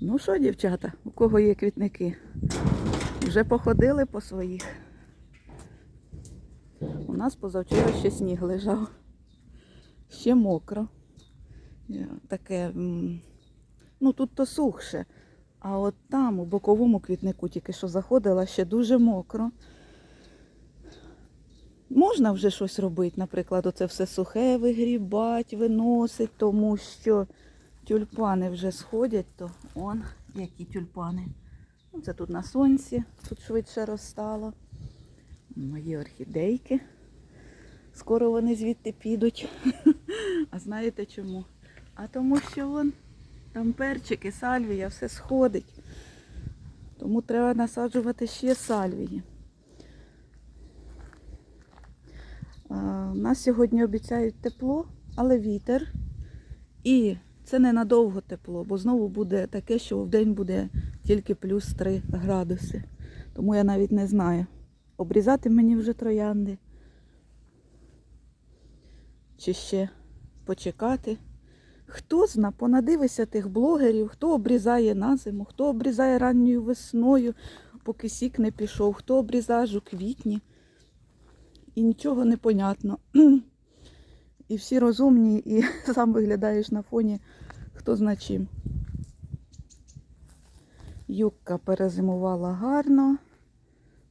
Ну що, дівчата, у кого є квітники? Вже походили по своїх. У нас позавчора ще сніг лежав. Ще мокро. Е, Таке, ну тут то сухше. А от там, у боковому квітнику, тільки що заходила, ще дуже мокро. Можна вже щось робити, наприклад, оце все сухе вигрібати, виносить, тому що тюльпани вже сходять, то он, які тюльпани. Ну, Це тут на сонці, тут швидше розстало. Мої орхідейки. Скоро вони звідти підуть. А знаєте чому? А тому що вон там перчики, сальвія, все сходить. Тому треба насаджувати ще сальвії. У нас сьогодні обіцяють тепло, але вітер. І це ненадовго тепло, бо знову буде таке, що в день буде тільки плюс 3 градуси. Тому я навіть не знаю, обрізати мені вже троянди. Чи ще почекати. Хто зна, понадивися тих блогерів, хто обрізає на зиму, хто обрізає ранньою весною, поки сік не пішов, хто обрізає у квітні. І нічого не понятно. І всі розумні, і сам виглядаєш на фоні, хто зна чим. Юбка перезимувала гарно.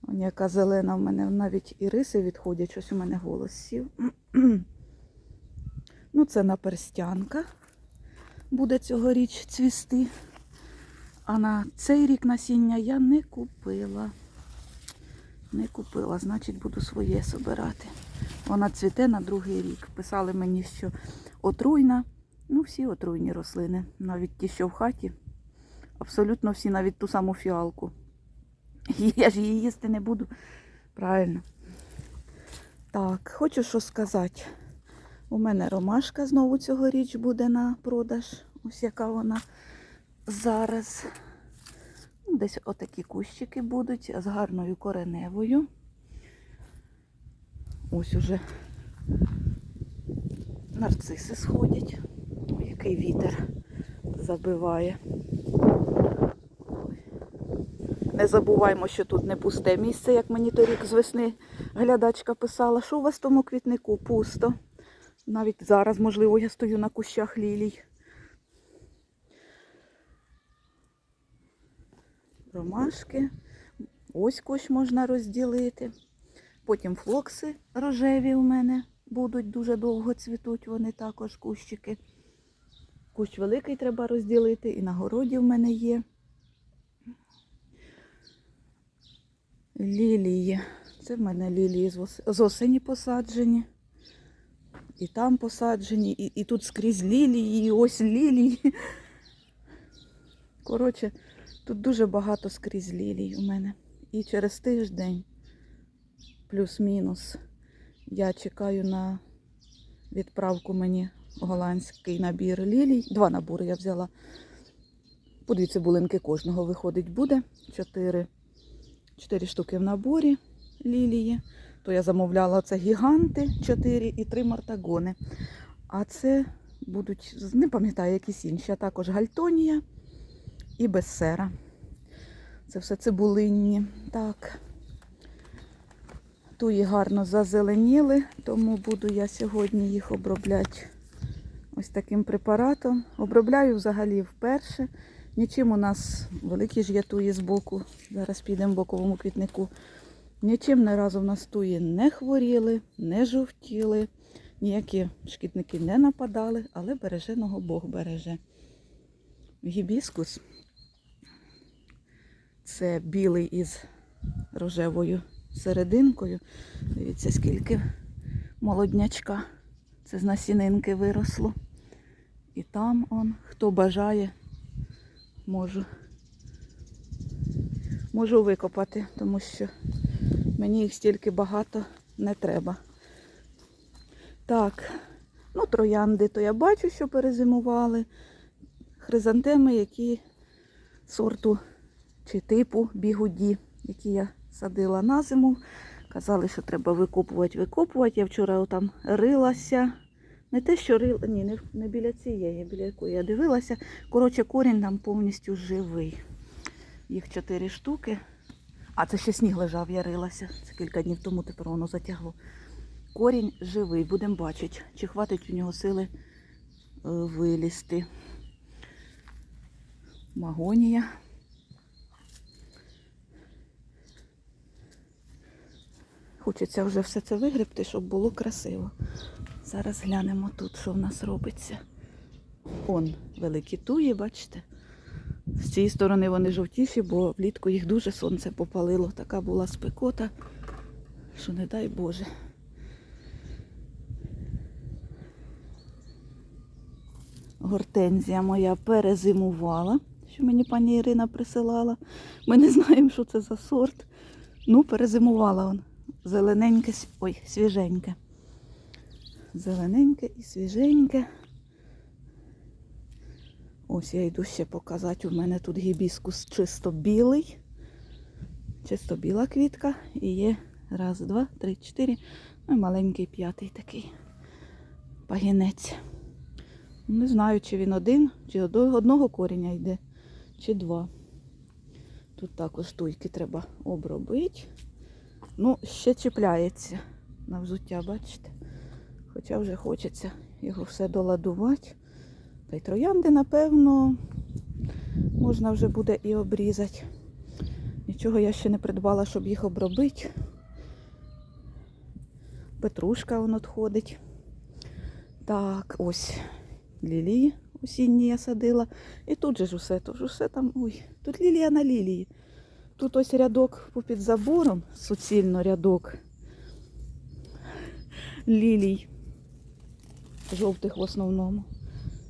Вон яка зелена в мене навіть і риси відходять, щось у мене голос сів. Ну, це наперстянка буде цьогоріч цвісти. А на цей рік насіння я не купила. Не купила, значить буду своє собирати. Вона цвіте на другий рік. Писали мені, що отруйна. Ну, всі отруйні рослини. Навіть ті, що в хаті. Абсолютно всі, навіть ту саму фіалку. Я ж її їсти не буду. Правильно. Так, хочу що сказати. У мене ромашка знову цьогоріч буде на продаж. Ось яка вона зараз. Ну, Десь отакі кущики будуть з гарною кореневою. Ось уже нарциси сходять. Ой, який вітер забиває. Не забуваймо, що тут не пусте місце, як мені торік з весни глядачка писала, що у вас в тому квітнику пусто. Навіть зараз, можливо, я стою на кущах лілій. Ромашки. Ось кущ можна розділити. Потім флокси рожеві у мене будуть дуже довго цвітуть, вони також кущики. Кущ великий треба розділити, і на городі в мене є. Лілії. Це в мене лілії з осені посаджені. І там посаджені, і, і тут скрізь лілії, і ось лілії. Коротше, тут дуже багато скрізь лілій у мене. І через тиждень, плюс-мінус, я чекаю на відправку мені голландський набір лілій. Два набори я взяла. По дві цибулинки кожного виходить буде. Чотири, чотири штуки в наборі лілії. То я замовляла це гіганти 4 і 3 мартагони. А це будуть, не пам'ятаю, якісь інші, а також гальтонія і бессера. Це все цибулинні. Так. Туї гарно зазеленіли, тому буду я сьогодні їх обробляти ось таким препаратом. Обробляю взагалі вперше. Нічим у нас великі ж є туї з боку. Зараз підемо боковому квітнику. Нічим не разу в нас туї не хворіли, не жовтіли, ніякі шкідники не нападали, але береженого Бог береже. Гібіскус це білий із рожевою серединкою. Дивіться, скільки молоднячка. Це з насінинки виросло. І там он, хто бажає, можу, можу викопати, тому що Мені їх стільки багато не треба. Так, ну троянди, то я бачу, що перезимували. Хризантеми, які сорту чи типу бігуді, які я садила на зиму. Казали, що треба викопувати, викопувати. Я вчора там рилася, Не те, що рил, ні, не, не біля цієї, біля якої я дивилася. Коротше, корінь там повністю живий. Їх чотири штуки. А це ще сніг лежав, я рилася. Це кілька днів тому тепер воно затягло. Корінь живий, будемо бачити, чи хватить у нього сили е, вилізти. Магонія. Хочеться вже все це вигребти, щоб було красиво. Зараз глянемо тут, що в нас робиться. Он великі туї, бачите? З цієї сторони вони жовтіші, бо влітку їх дуже сонце попалило. Така була спекота, що не дай Боже. Гортензія моя перезимувала, що мені пані Ірина присилала. Ми не знаємо, що це за сорт. Ну, перезимувала он. Зелененьке, ой, свіженьке. Зелененьке і свіженьке. Ось я йду ще показати. У мене тут гібіскус чисто білий. Чисто біла квітка. І є раз, два, три, чотири. Ну і маленький п'ятий такий пагінець. Не знаю, чи він один, чи одо- одного коріння йде, чи два. Тут також туйки треба обробити. Ну, ще чіпляється на взуття, бачите? Хоча вже хочеться його все доладувати. Та й троянди, напевно, можна вже буде і обрізати. Нічого я ще не придбала, щоб їх обробити. Петрушка воно відходить. Так, ось лілії осінні я садила. І тут же ж усе, тут ж усе там. Ой, тут лілія на лілії. Тут ось рядок попід забором, суцільно рядок лілій. Жовтих в основному.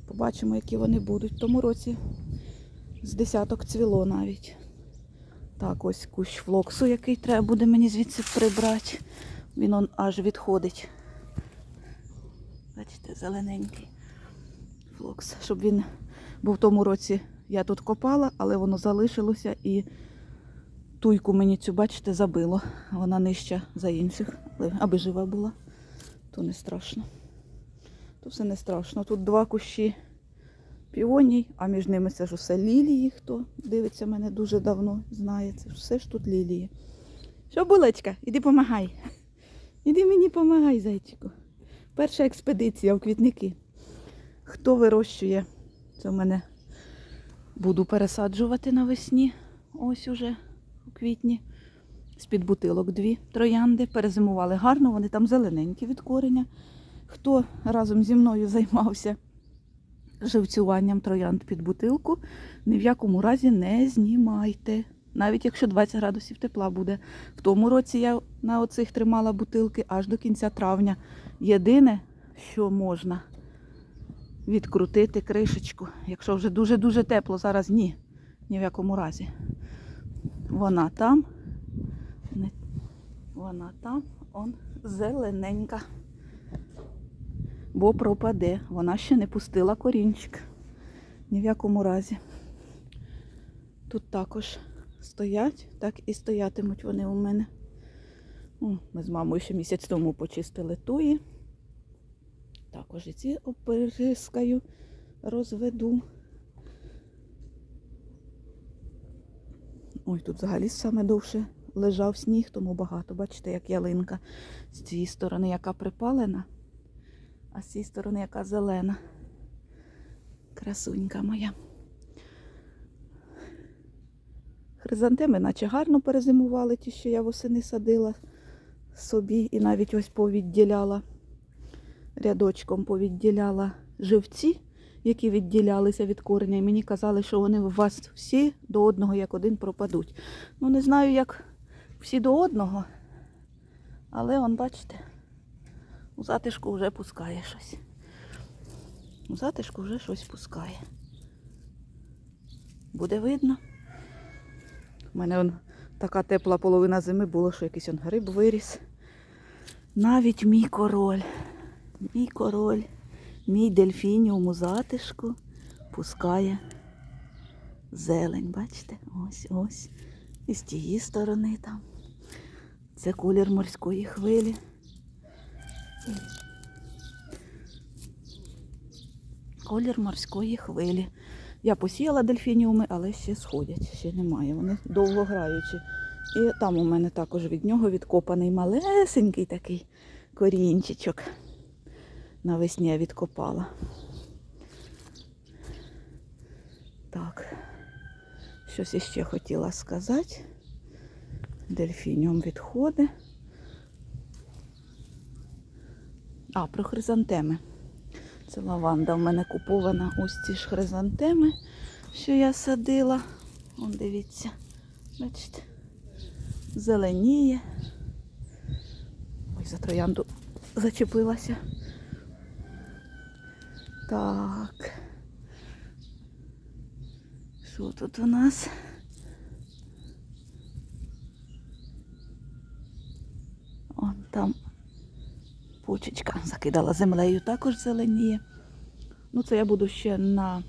Побачимо, які вони будуть. В тому році з десяток цвіло навіть. Так, ось кущ флоксу, який треба буде мені звідси прибрати. Він он аж відходить. Бачите, зелененький флокс. Щоб він був в тому році, я тут копала, але воно залишилося і туйку мені цю, бачите, забило. Вона нижча за інших. Але аби жива була, то не страшно. То все не страшно. Тут два кущі піоній, а між ними це ж усе лілії. Хто дивиться мене дуже давно, знає. Це ж все ж тут лілії. Що, булочка, іди помагай. Іди мені помагай, зайчику. Перша експедиція в квітники. Хто вирощує? Це в мене буду пересаджувати навесні. Ось уже у квітні. З-під бутилок дві троянди. Перезимували гарно, вони там зелененькі від кореня. Хто разом зі мною займався живцюванням троянд під бутилку, ні в якому разі не знімайте. Навіть якщо 20 градусів тепла буде. В тому році я на оцих тримала бутилки аж до кінця травня. Єдине, що можна відкрутити кришечку. Якщо вже дуже-дуже тепло, зараз ні. Ні в якому разі. Вона там. Вона там, он зелененька. Бо пропаде. Вона ще не пустила корінчик. Ні в якому разі. Тут також стоять, так і стоятимуть вони у мене. О, Ми з мамою ще місяць тому почистили туї. Також і ці оприскаю, розведу. Ой, тут взагалі саме довше лежав сніг, тому багато. Бачите, як ялинка з цієї сторони, яка припалена, а з цієї сторони, яка зелена. Красунька моя. Хризантеми, наче гарно перезимували, ті, що я восени садила собі, і навіть ось повідділяла рядочком повідділяла живці, які відділялися від кореня. І мені казали, що вони у вас всі до одного як один пропадуть. Ну, не знаю, як всі до одного, але он, бачите, у затишку вже пускає щось. У затишку вже щось пускає. Буде видно. У мене он така тепла половина зими було, що якийсь он гриб виріс. Навіть мій король. Мій король, мій дельфініум у затишку пускає зелень, бачите? Ось, ось. І з тієї сторони там. Це колір морської хвилі. Колір морської хвилі. Я посіяла дельфініуми, але ще сходять, ще немає. Вони довго граючі. І там у мене також від нього відкопаний малесенький такий корінчичок. Навесні я відкопала. Так, щось іще хотіла сказати. Дельфініум відходить. А, про хризантеми. Це лаванда в мене купована. Ось ці ж хризантеми, що я садила. Вон дивіться, бачите, зеленіє. Ой, за троянду зачепилася. Так. Що тут у нас? Вон там почечка закидала землею, також зеленіє. Ну, це я буду ще на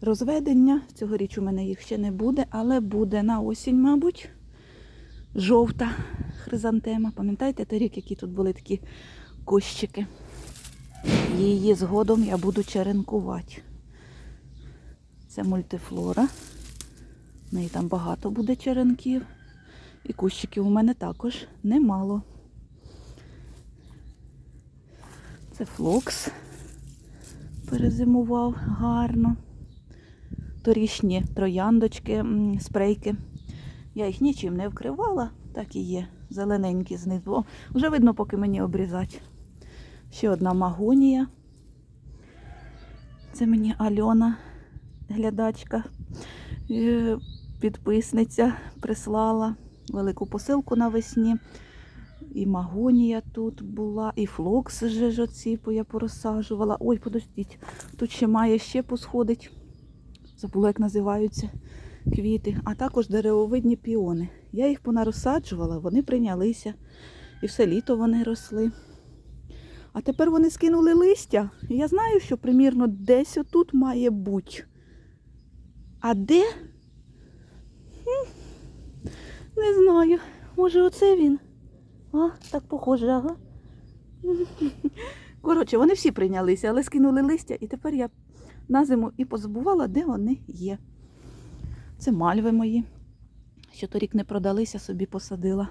розведення. Цьогоріч у мене їх ще не буде, але буде на осінь, мабуть. Жовта хризантема. Пам'ятаєте торік, які тут були такі кущики? Її згодом я буду черенкувати. Це мультифлора. В неї там багато буде черенків. І кущиків у мене також немало. Це флокс. Перезимував гарно. Торішні трояндочки, спрейки. Я їх нічим не вкривала, так і є. Зелененькі знизу. Вже видно, поки мені обрізати. Ще одна магонія. Це мені Альона, глядачка, е, підписниця прислала велику посилку навесні. І магонія тут була, і флокс же ж оці я порозсаджувала. Ой, подождіть, тут ще має ще посходить. Забула, як називаються квіти, а також деревовидні піони. Я їх понарозсаджувала, вони прийнялися. І все літо вони росли. А тепер вони скинули листя. Я знаю, що примірно десь отут має бути. А де? Не знаю. Може, оце він? А, так похоже, ага. Коротше, вони всі прийнялися, але скинули листя, і тепер я на зиму і позабувала, де вони є. Це мальви мої. Що торік не продалися, собі посадила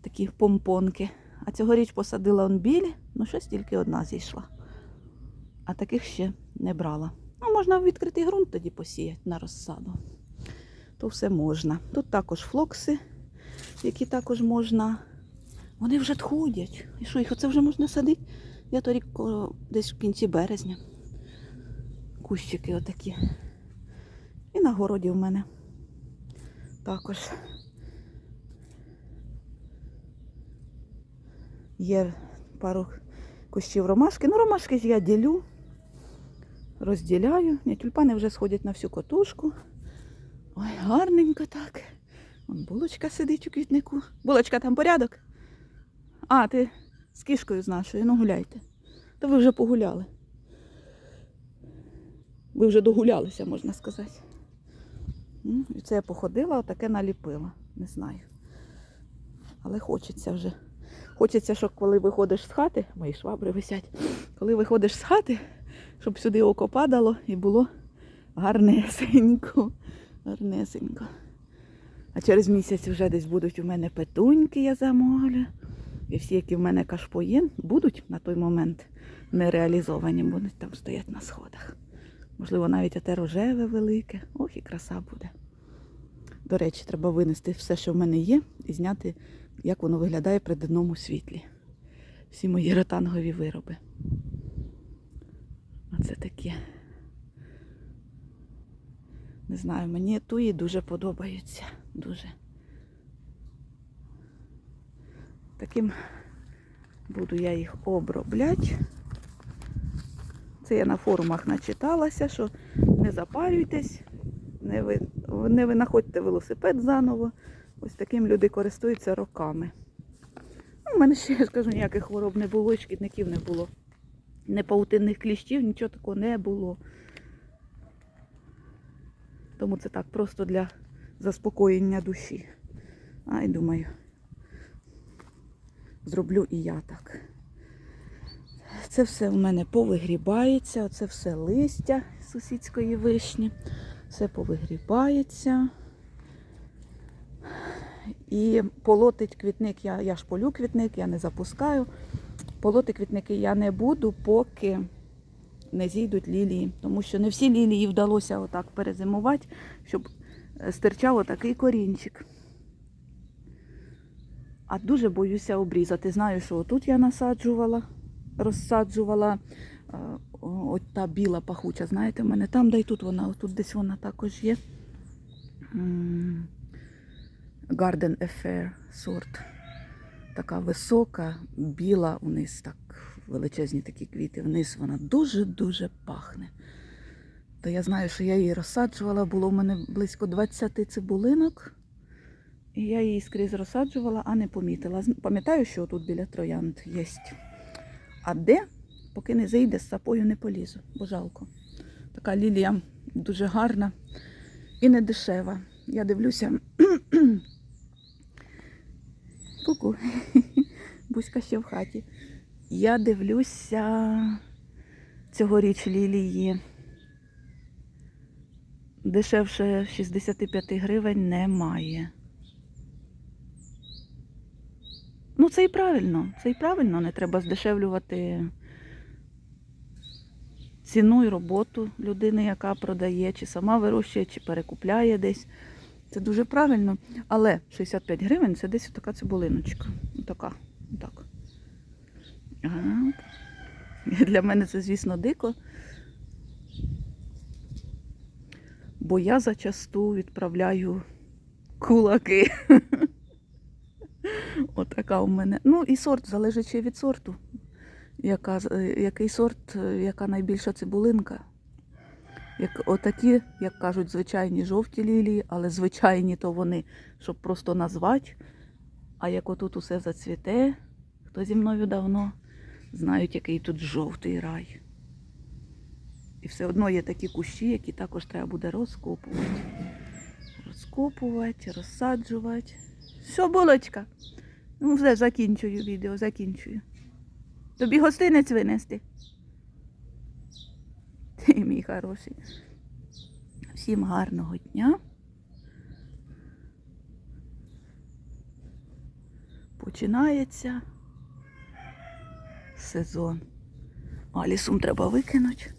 такі помпонки. А цьогоріч посадила он білі, ну щось тільки одна зійшла. А таких ще не брала. Ну, можна в відкритий ґрунт тоді посіяти на розсаду. То все можна. Тут також флокси, які також можна. Вони вже ходять. І що, їх оце вже можна садити? Я торік десь в кінці березня. Кущики отакі. І на городі в мене також є пару кущів ромашки. Ну, ромашки ж я ділю, розділяю. Ні, тюльпани вже сходять на всю котушку. Ой, гарненько так. Вон булочка сидить у квітнику. Булочка, там порядок? А, ти з кішкою з нашою, ну гуляйте. Та ви вже погуляли. Ви вже догулялися, можна сказати. І це я походила, отаке наліпила. Не знаю. Але хочеться вже. Хочеться, щоб коли виходиш з хати, мої швабри висять, коли виходиш з хати, щоб сюди око падало і було гарнесенько. Гарнесенько. А через місяць вже десь будуть у мене петуньки, я замовлю. І всі, які в мене кашпоєн, будуть на той момент не реалізовані, будуть там стоять на сходах. Можливо, навіть оте рожеве велике. Ох, і краса буде. До речі, треба винести все, що в мене є, і зняти, як воно виглядає при денному світлі. Всі мої ротангові вироби. Оце таке. Не знаю, мені туї дуже подобаються. Дуже. Таким буду я їх обробляти. Це я на форумах начиталася, що не запарюйтесь, не ви, не винаходьте велосипед заново. Ось таким люди користуються роками. У мене ще, я скажу, ніяких хвороб не було, шкідників не було. Не паутинних кліщів, нічого такого не було. Тому це так просто для заспокоєння душі. А й думаю, зроблю і я так. це все в мене повигрібається, оце все листя сусідської вишні. Все повигрібається. І полотить квітник, я, я ж полю квітник, я не запускаю. Полоти квітники я не буду, поки не зійдуть лілії. Тому що не всі лілії вдалося отак перезимувати, щоб е, стирчав отакий корінчик. А дуже боюся обрізати. Знаю, що отут я насаджувала, розсаджувала. е, От та біла пахуча, знаєте, в мене там, да й тут вона, отут десь вона також є. Garden Affair сорт. Така висока, біла вниз, так величезні такі квіти. Вниз вона дуже-дуже пахне. То я знаю, що я її розсаджувала, було в мене близько 20 цибулинок. І я її скрізь розсаджувала, а не помітила. Пам'ятаю, що тут біля троянд є. А де, поки не зайде, з сапою не полізу, бо жалко. Така лілія дуже гарна і не дешева. Я дивлюся. Ку-ку. Бузька ще в хаті. Я дивлюся цьогоріч лілії. Дешевше 65 гривень немає. Ну, це і правильно. Це і правильно. Не треба здешевлювати ціну і роботу людини, яка продає, чи сама вирощує, чи перекупляє десь. Це дуже правильно. Але 65 гривень це десь така цибулиночка. Така. Так. Ага. Для мене це, звісно, дико. Бо я зачасту відправляю кулаки. Отака у мене. Ну і сорт, залежачи від сорту. Яка, е, який сорт, е, яка найбільша цибулинка. Як, отакі, як кажуть, звичайні жовті лілії, але звичайні то вони, щоб просто назвати. А як отут усе зацвіте, хто зі мною давно, знають, який тут жовтий рай. І все одно є такі кущі, які також треба буде розкопувати. Розкопувати, розсаджувати. Все, булочка. Ну, вже закінчую відео, закінчую. Тобі гостинець винести. Ти мій хороший. Всім гарного дня. Починається сезон. А лісум треба викинути.